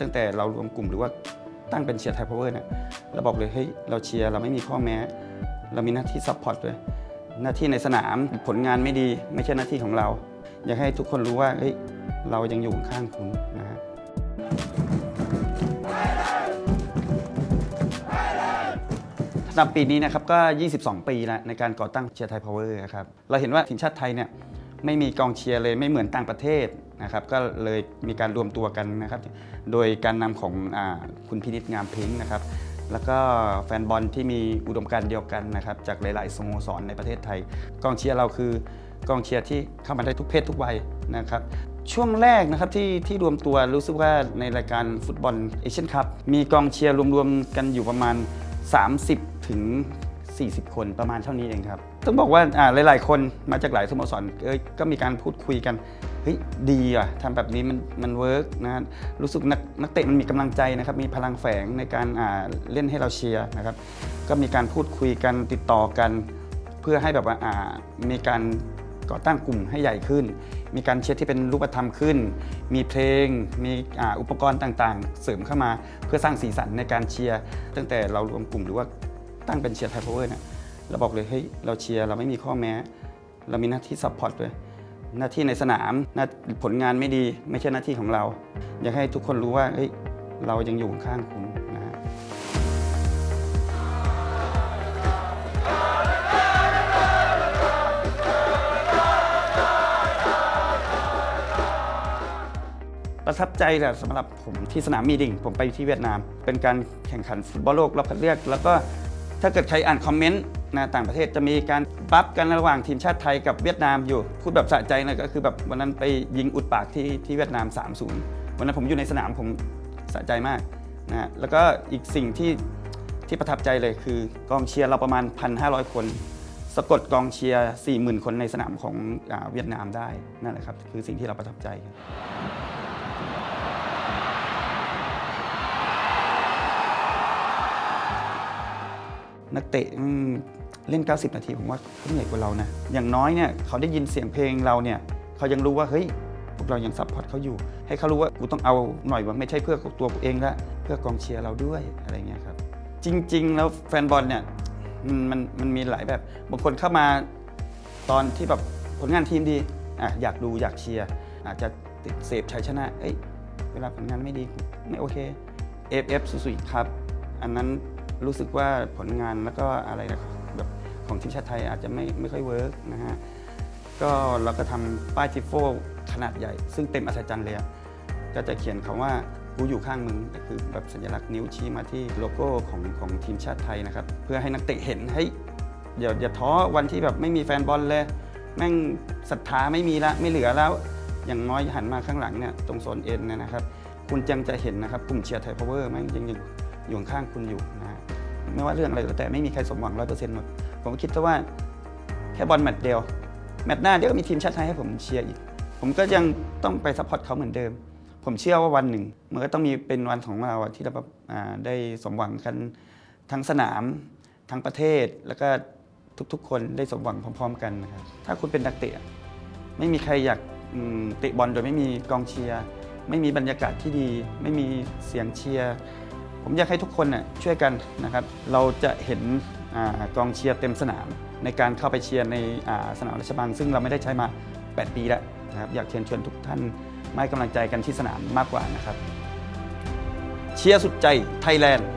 ตั้งแต่เรารวมกลุ่มหรือว่าตั้งเป็นเชียร์ไทยพาวเวอร์เนี่ยเราบอกเลยเฮ้ยเราเชียร์เราไม่มีข้อแม้ เรามีหน้าที่ซัพพอร์ตด้วยหน้าที่ในสนามผลงานไม่ดีไม่ใช่หน้าที่ของเรา อยากให้ทุกคนรู้ว่าเฮ้ยเรายังอยู่ข้างคุณนะฮะสำหรับปีนี้นะครับก็ 22 ปีแล้วในการก่อตั้งเชียร์ไทยพาวเวอร์ครับเราเห็นว่าทีมชาติไทยเนี่ยไม่มีกองเชียร์เลยไม่เหมือนต่างประเทศ นะครับก็เลยมีการรวมตัวกันนะครับ โดยการนำของอคุณพินิจงามพ้งนะครับ แล้วก็แฟนบอลที่มีอุดมการณ์เดียวกันนะครับ จากหลาย ๆ สโมสรในประเทศไทย กองเชียร์เราคือกองเชียร์ที่เข้ามาได้ทุกเพศทุกวัยนะครับช่วงแรกนะครับที่ที่รวมตัวรู้สึกว่าในรายการฟุตบอลเอเชียนคัพมีกองเชียร์รวมๆกันอยู่ประมาณ 30 ถึง 40 คนประมาณเท่านี้เองครับ ต้องบอกว่าหลายๆ คนมาจากหลายสโมสรก็มีการพูดคุยกัน ฮ้ยดีอะทำแบบนี้มันมันเวิร์กนะรู้สึกนักนักเตะมันมีกำลังใจนะครับมีพลังแฝงในการอ่าเล่นให้เราเชียร์นะครับก็มีการพูดคุยกันติดต่อกัน เพื่อให้แบบว่าอ่ามีการก่อตั้งกลุ่มให้ใหญ่ขึ้น มีการเชียร์ที่เป็นรูปธรรมขึ้น มีเพลง มีอ่าอุปกรณ์ต่างๆ เสริมเข้ามาเพื่อสร้างสีสันในการเชียร์ตั้งแต่เรารวมกลุ่มหรือว่าตั้งเป็นเชียร์ไทยพาวเวอร์เนี่ยเราบอกเลยเฮ้ยเราเชียร์เราไม่มีข้อแม้ เรามีหน้าที่ซัพพอร์ตด้วย หน้าที่ในสนามหน้าผลงานไม่ดีไม่ใช่หน้าที่ของเรา อยากให้ทุกคนรู้ว่าเฮ้ยเรายังอยู่ข้างคุณนะประทับใจแหละสำหรับผมที่สนามมีดิ่ง ผมไปที่เวียดนาม เป็นการแข่งขันฟุตบอลโลกรอบคัดเลือก แล้วก็ถ้าเกิดใครอ่านคอมเมนต์ นะต่างประเทศจะมีการบัฟกันระหว่างทีมชาติไทยกับเวียดนามอยู่ พูดแบบสะใจเลยก็คือแบบวันนั้นไปยิงอุดปากที่ที่เวียดนาม 3-0 วันนั้นผมอยู่ในสนามผมสะใจมากนะฮะแล้วก็อีกสิ่งที่ที่ประทับใจเลยคือกองเชียร์เราประมาณ 1,500 คน สะกดกองเชียร์ 40,000 คนในสนามของอเวียดนามได้นั่นแหละครับคือสิ่งที่เราประทับใจครับ นักเตะเล่น 90 นาทีผมว่าเขาเหนื่อยกว่าเรานะอย่างน้อยเนี่ยเขาได้ยินเสียงเพลงเราเนี่ยเขายังรู้ว่าเฮ้ยพวกเรายังซัพพอร์ตเขาอยู่ ให้เขารู้ว่ากูต้องเอาหน่อยว่าไม่ใช่เพื่อตัวกูเองละเพื่อกองเชียร์เราด้วยอะไรเงี้ยครับจริง ๆ แล้วแฟนบอลเนี่ยมันมันมันมีหลายแบบบางคนเข้ามาตอนที่แบบผลงานทีมดีอะอยากดูอยากเชียร์อาจจะติดเสพชัยชนะเอ้ยเวลาผลงานไม่ดีไม่โอเค FF สุยครับ อันนั้น รู้สึกว่าผลงานแล้วก็อะไรแบบของทีมชาติไทยอาจจะไม่ไม่ค่อยเวิร์กนะฮะก็เราก็ทำป้ายทิฟโฟขนาดใหญ่ ซึ่งเต็มอัศจรรย์เลยก็จะเขียนคำว่ากูอยู่ข้างมึงก็คือแบบสัญลักษณ์นิ้วชี้มาที่โลโก้ของของทีมชาติไทยนะครับ เพื่อให้นักเตะเห็นให้อย่าอย่าท้อวันที่แบบไม่มีแฟนบอลเลย แม่งศรัทธาไม่มีละไม่เหลือแล้ว อย่างน้อยหันมาข้างหลังเนี่ยตรงโซนเอ็นนะครับ คุณจังจะเห็นนะครับกลุ่มเชียร์ไทยพาวเวอร์แม่งยังยัง อยู่ข้างคุณอยู่นะฮะไม่ว่าเรื่องอะไรก็แต่ไม่มีใครสมหวังร้อยเปอร์เซ็นต์หมดผมคิดซะว่าแค่บอลแมตช์เดียวแมตช์หน้าเดี๋ยวก็มีทีมชาติไทยให้ผมเชียร์อีก ผมก็ยังต้องไปซัพพอร์ตเขาเหมือนเดิม ผมเชื่อว่าวันหนึ่ง มันก็ต้องมีเป็นวันของเราที่เราแบบได้สมหวังกันทั้งสนาม ทั้งประเทศแล้วก็ทุกๆ คนได้สมหวังพร้อม ๆ กันนะครับถ้าคุณเป็นนักเตะไม่มีใครอยากเตะบอลโดยไม่มีกองเชียร์ ไม่มีบรรยากาศที่ดี ไม่มีเสียงเชียร์ ผมอยากให้ทุกคนน่ะช่วยกันนะครับ เราจะเห็นอกองเชียร์เต็มสนาม ในการเข้าไปเชียร์ในสนามราชบังซึ่งเราไม่ได้ใช้มา 8 ปีแล้วนะครับอยากเชิญชวนทุกท่านมาให้กำลังใจกันที่สนามมากกว่านะครับ เชียร์สุดใจไทยแลนด์